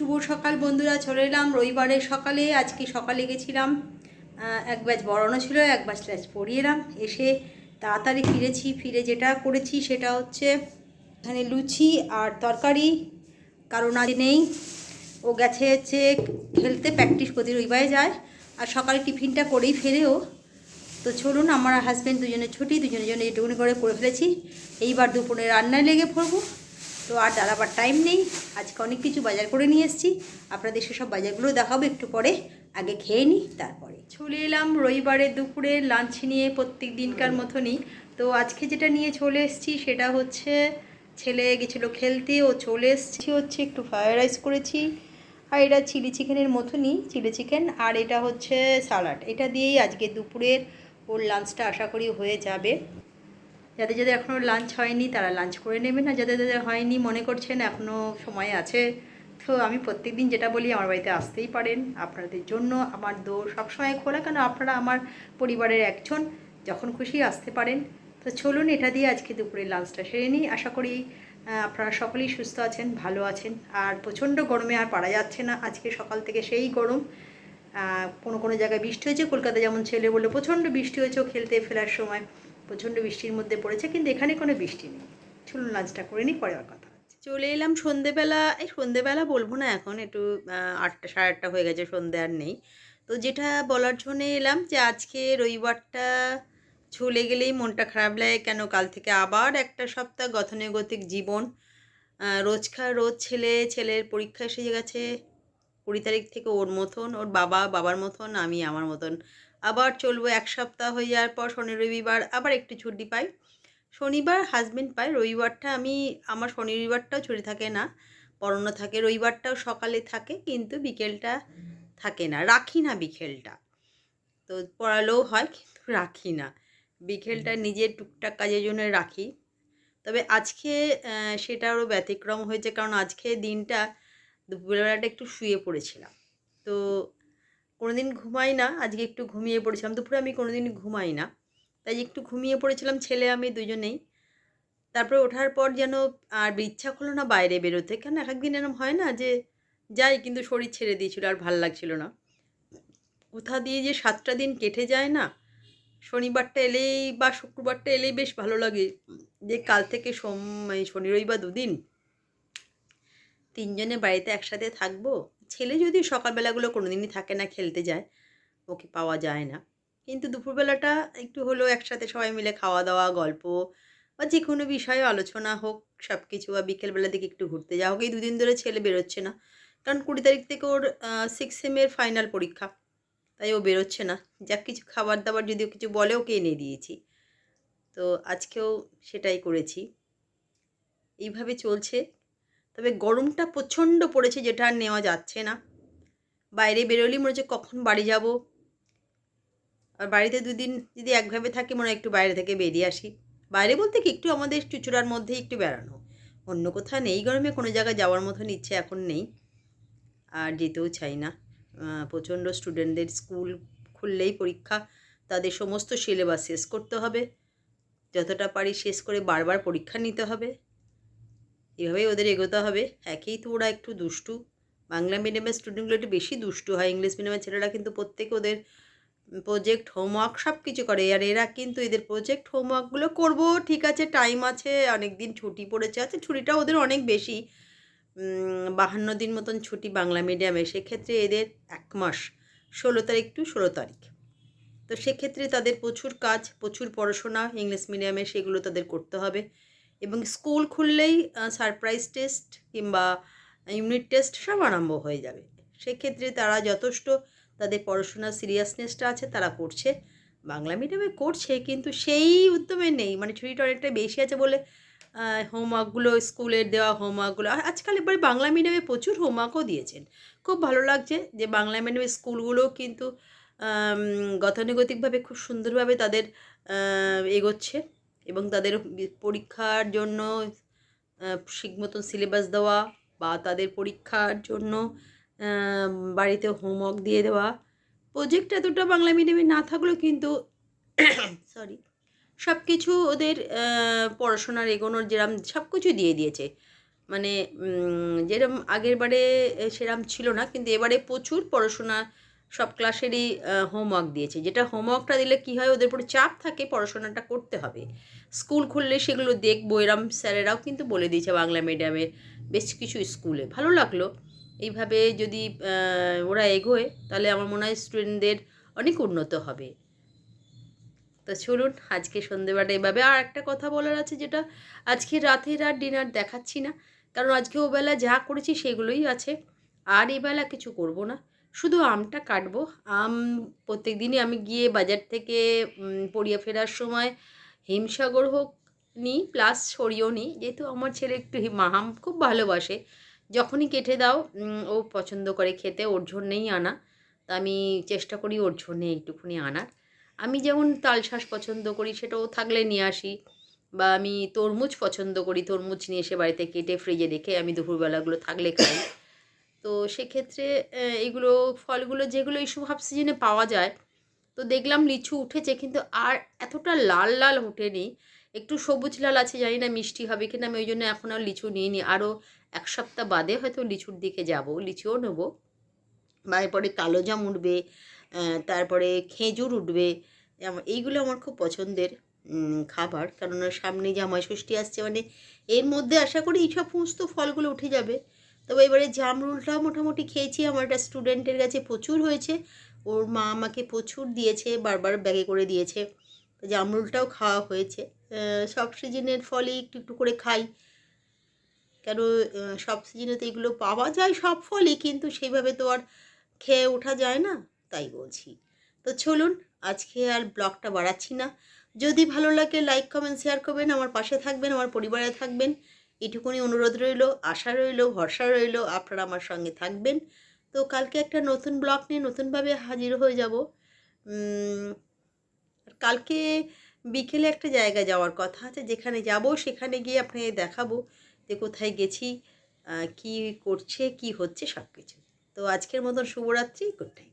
শুভ সকাল বন্ধুরা, চলে এলাম। রবিবারের সকালে, আজকে সকালে গেছিলাম এক ব্যাচ বড়ানো ছিল, এক ব্যাচ ট্যাচ পড়িয়ে এলাম। এসে তাড়াতাড়ি ফিরেছি, ফিরে যেটা করেছি সেটা হচ্ছে এখানে লুচি আর তরকারি, কারণ আজ নেই। ও গেছে হচ্ছে খেলতে প্র্যাকটিস করতে, রবিবারে যায়। আর সকালে টিফিনটা করেই ফেরেও। তো চলুন, আমার হাজব্যান্ড দুজনের ছুটি, দুজনের জন্য এটুকুনি করে করে ফেলেছি। এইবার দুপুরে রান্নায় লেগে পড়ব। তো আর দাঁড়াবার টাইম নেই। আজকে অনেক কিছু বাজার করে নিয়ে এসেছি। আপনাদের সেসব বাজারগুলো দেখাবো একটু পরে। আগে খেয়ে নিই তারপরে। চলে এলাম রবিবারে দুপুরে লাঞ্চ নিয়ে প্রত্যেক দিনকার মতনই। তো আজকে যেটা নিয়ে চলে এসেছি সেটা হচ্ছে, ছেলে গেছিল খেলতে, ও চলে এসেছি হচ্ছে একটু ফ্রায়েড রাইস করেছি। আর এটা চিলি চিকেনের মতনই চিলি চিকেন আর এটা হচ্ছে সালাড এটা দিয়েই আজকে দুপুরের ওর লাঞ্চটা আশা করি হয়ে যাবে। যাদের যাদের এখনও লাঞ্চ হয়নি তারা লাঞ্চ করে নেবেন, আর যাদের যাদের হয়নি মনে করছেন এখনও সময় আছে, তো আমি প্রত্যেক দিন যেটা বলি আমার বাড়িতে আসতেই পারেন। আপনাদের জন্য আমার দৌড় সবসময় খোলা, কেন আপনারা আমার পরিবারের একজন, যখন খুশি আসতে পারেন। তো চলুন এটা দিয়ে আজকে দুপুরে লাঞ্চটা সেরে নিই। আশা করি আপনারা সকলেই সুস্থ আছেন, ভালো আছেন, আর প্রচণ্ড গরমে আর পারা যাচ্ছে না। আজকে সকাল থেকে সেই গরম কোনো কোনো জায়গায় বৃষ্টি হয়েছে, কলকাতা যেমন ছেলে বলল, প্রচণ্ড বৃষ্টি হয়েছে খেলতে ফেরার সময়। প্রচণ্ড বৃষ্টির মধ্যে পড়েছে, কিন্তু এখানে কোনো বৃষ্টি নেই। চলুন লাঞ্চটা করে নিই, পরে কথা চলে এলাম সন্ধেবেলা, এই সন্ধেবেলা বলব না এখন, একটু আটটা, সাড়ে আটটা হয়ে গেছে, সন্ধে আর নেই। তো যেটা বলার জন্যে এলাম যে আজকে রবিবারটা চলে গেলেই মনটা খারাপ লাগে, কেন কাল থেকে আবার একটা সপ্তাহ গতানুগতিক জীবন। রোজকার রোজ ছেলে, ছেলের পরীক্ষা এসে গেছে, কুড়ি তারিখ থেকে ওর মতন, ওর বাবা, বাবার মতন, আমি আমার মতন। আবার চলবো এক সপ্তাহ হয়ে যাওয়ার পর শনি রবিবার আবার একটু ছুটি পাই। শনিবার হাজবেন্ড পায় রবিবারটা আমি আমার শনি রবিবারটাও ছুটি থাকে না পড়ানো থাকে রবিবারটাও সকালে থাকে কিন্তু বিকেলটা থাকে না রাখি না বিকেলটা। তো পড়ালেও হয় কিন্তু রাখি না। বিকেলটা নিজের টুকটাক কাজের জন্য রাখি। তবে আজকে আহ, সেটারও ব্যতিক্রম হয়েছে কারণ আজকে দিনটা দুপুরবেলাটা একটু শুয়ে পড়েছিলাম। তো কোনোদিন ঘুমাই না, আজকে একটু ঘুমিয়ে পড়েছিলাম। দুপুরে আমি কোনোদিন ঘুমাই না, তাই একটু ঘুমিয়ে পড়েছিলাম, ছেলে আমি দুজনেই। তারপরে ওঠার পর যেন আর ইচ্ছা হলো না বাইরে বেরোতে। কেন এক একদিন এরকম হয় না যে যাই, কিন্তু শরীর ছেড়ে দিয়েছিল আর ভালো লাগছিল না। কোথা দিয়ে যে সাতটা দিন কেটে যায় না, শনিবারটা এলেই বা শুক্রবারটা এলেই বেশ ভালো লাগে। যে কাল থেকে সোম শনি, রবিবার দুদিন তিনজনে বাড়িতে একসাথে থাকব ছেলে যদি সকালবেলাগুলো কোনোদিনই থাকে না, খেলতে যায়, ওকে পাওয়া যায় না। কিন্তু দুপুরবেলাটা একটু হলেও একসাথে সবাই মিলে খাওয়া দাওয়া গল্প বা যে কোনো বিষয়ে আলোচনা হোক সব কিছু বা বিকেলবেলার দিকে একটু ঘুরতে যাওয়া হোক, এই দুদিন ধরে ছেলে বেরোচ্ছে না। কারণ কুড়ি তারিখ থেকে ওর সিক্স সেমের ফাইনাল পরীক্ষা। তাই ও বেরোচ্ছে না। যা কিছু খাবার দাবার যদি কিছু বলে ওকে এনে দিয়েছি। তো আজকেও সেটাই করেছি। এইভাবে চলছে। তবে গরমটা প্রচণ্ড পড়েছে, যেটা আর নেওয়া যাচ্ছে না। বাইরে বেরোলেই মনে হচ্ছে কখন বাড়ি যাব। আর বাড়িতে দুদিন যদি একভাবে থাকি, মনে হয় একটু বাইরে থেকে বেরিয়ে আসি। বাইরে বলতে কি, একটু আমাদের চুচুড়ার মধ্যে একটু বেড়ানো। অন্য কোথাও নেই গরমে, কোনো জায়গায় যাওয়ার মতন ইচ্ছে এখন নেই। আর যেতেও চাই না। প্রচণ্ড স্টুডেন্টদের স্কুল খুললেই পরীক্ষা, তাদের সমস্ত সিলেবাস শেষ করতে হবে। যতটা পারি শেষ করে বারবার পরীক্ষা নিতে হবে। এভাবেই ওদের এগোতে হবে। একেই তো ওরা একটু দুষ্টু। বাংলা মিডিয়ামের স্টুডেন্টগুলো একটু বেশি দুষ্টু হয়। ইংলিশ মিডিয়ামের ছেলেরা কিন্তু প্রত্যেকে ওদের প্রজেক্ট হোমওয়ার্ক সব কিছু করে। আর এরা কিন্তু এদের প্রজেক্ট হোমওয়ার্কগুলো করব, ঠিক আছে টাইম আছে অনেক দিন ছুটি পড়েছে। আছে ছুটিটা ওদের অনেক বেশি। বাহান্ন দিন মতন ছুটি বাংলা মিডিয়ামে সেক্ষেত্রে এদের এক মাস, ষোলো তারিখ টু ষোলো তারিখ। তো সেক্ষেত্রে তাদের প্রচুর কাজ, প্রচুর পড়াশোনা ইংলিশ মিডিয়ামে সেগুলো তাদের করতে হবে। এবং স্কুল খুললেই সারপ্রাইজ টেস্ট কিংবা ইউনিট টেস্ট সব আরম্ভ হয়ে যাবে। সেক্ষেত্রে তারা যথেষ্ট তাদের পড়াশোনার সিরিয়াসনেসটা আছে, তারা করছে। বাংলা মিডিয়ামে করছে, কিন্তু সেই উদ্যমে নেই। মানে ছুটিটা অনেকটা বেশি আছে বলে হোমওয়ার্কগুলো স্কুলের দেওয়া হোমওয়ার্কগুলো আজকাল এবারে বাংলা মিডিয়ামে প্রচুর হোমওয়ার্কও দিয়েছেন। খুব ভালো লাগছে যে বাংলা মিডিয়ামের স্কুলগুলোও কিন্তু গতানুগতিকভাবে খুব সুন্দরভাবে তাদের এগোচ্ছে। এবং তাদের পরীক্ষার জন্য ঠিক মতন সিলেবাস দেওয়া বা তাদের পরীক্ষার জন্য বাড়িতে হোমওয়ার্ক দিয়ে দেওয়া। প্রজেক্ট এতটা বাংলা মিডিয়ামে না থাকলেও কিন্তু সরি সব কিছু ওদের পড়াশোনার এগোনোর যেরম সব কিছু দিয়ে দিয়েছে। মানে যেরম আগের বারে সেরম ছিল না, কিন্তু এবারে প্রচুর পড়াশোনা সব ক্লাসেরই হোমওয়ার্ক দিয়েছে। যেটা হোমওয়ার্কটা দিলে কি হয়, ওদের উপরে চাপ থাকে, পড়াশোনাটা করতে হবে। স্কুল খুললে সেগুলো দেখব, এরম স্যারেরাও কিন্তু বলে দিয়েছে বাংলা মিডিয়ামের বেশ কিছু স্কুলে ভালো লাগল। এইভাবে যদি ওরা এগোয়, তাহলে আমার মনে হয় স্টুডেন্টদের অনেক উন্নত হবে। তো চলুন, আজকে সন্ধেবেলা এভাবে। আর একটা কথা বলার আছে যেটা, আজকে রাতের আর ডিনার দেখাচ্ছি না। কারণ আজকে ওবেলা যা করেছি, সেগুলোই আছে। আর এবেলা কিছু করব না। শুধু আমটা কাটবো। আম প্রত্যেক দিনই আমি গিয়ে বাজার থেকে পড়িয়া ফেরার সময় হিমসাগর হোক নিই প্লাস সরিয়েও নিই যেহেতু আমার ছেলে একটু হিম- আম খুব ভালোবাসে। যখনই কেটে দাও ও পছন্দ করে খেতে, ওর জন্যেই আনা। তা আমি চেষ্টা করি ওর জন্যে একটুখানি আনার। আমি যেমন তালশাঁস পছন্দ করি, সেটাও থাকলে নিয়ে আসি। বা আমি তরমুজ পছন্দ করি, তরমুজ নিয়ে এসে বাড়িতে কেটে ফ্রিজে রেখে আমি দুপুরবেলাগুলো থাকলে খাই। তো সেক্ষেত্রে এগুলো ফলগুলো যেগুলো এই সব সিজনে পাওয়া যায়, তো দেখলাম লিচু উঠেছে কিন্তু আর এতটা লাল লাল ওঠেনি। একটু সবুজ লাল আছে, জানি না মিষ্টি হবে কিনা, আমি ওই জন্য এখন আর লিচু নিইনি। আরও এক সপ্তাহ বাদে হয়তো লিচুর দিকে যাব, লিচুও নেব। বা এরপরে কালো জাম উঠবে তারপরে খেজুর উঠবে এইগুলো আমার খুব পছন্দের খাবার। কেননা সামনে জামাই ষষ্ঠী আসছে মানে এর মধ্যে আশা করি এই সমস্ত ফলগুলো উঠে যাবে। তবে এবারে জামরুলটাও মোটামুটি খেয়েছি। আমার একটা স্টুডেন্টের কাছে প্রচুর হয়েছে। ওর মা আমাকে প্রচুর দিয়েছে, বারবার ব্যাগে করে দিয়েছে। জামরুলটাও খাওয়া হয়েছে। সব সিজনের ফলই একটু একটু করে খাই। কেন সব সিজনে তো এগুলো পাওয়া যায়, সব ফলই, কিন্তু সেইভাবে তো আর খেয়ে ওঠা যায় না, তাই বলছি। তো চলুন, আজকে আর ব্লগটা বাড়াচ্ছি না। যদি ভালো লাগে লাইক কমেন্ট শেয়ার করবেন, আমার পাশে থাকবেন, আমার পরিবারে থাকবেন। এটুকুনি অনুরোধ রইল, আশা রইল, ভরসা রইল, আপনারা আমার সঙ্গে থাকবেন। তো কালকে একটা নতুন ব্লগ নিয়ে নতুনভাবে হাজির হয়ে যাব। কালকে বিকেলে একটা জায়গা যাওয়ার কথা আছে, যেখানে যাব, সেখানে গিয়ে আপনাকে দেখাবো যে কোথায় গেছি কি করছে, কি হচ্ছে সব কিছু তো আজকের মতন শুভরাত্রি গুড নাইট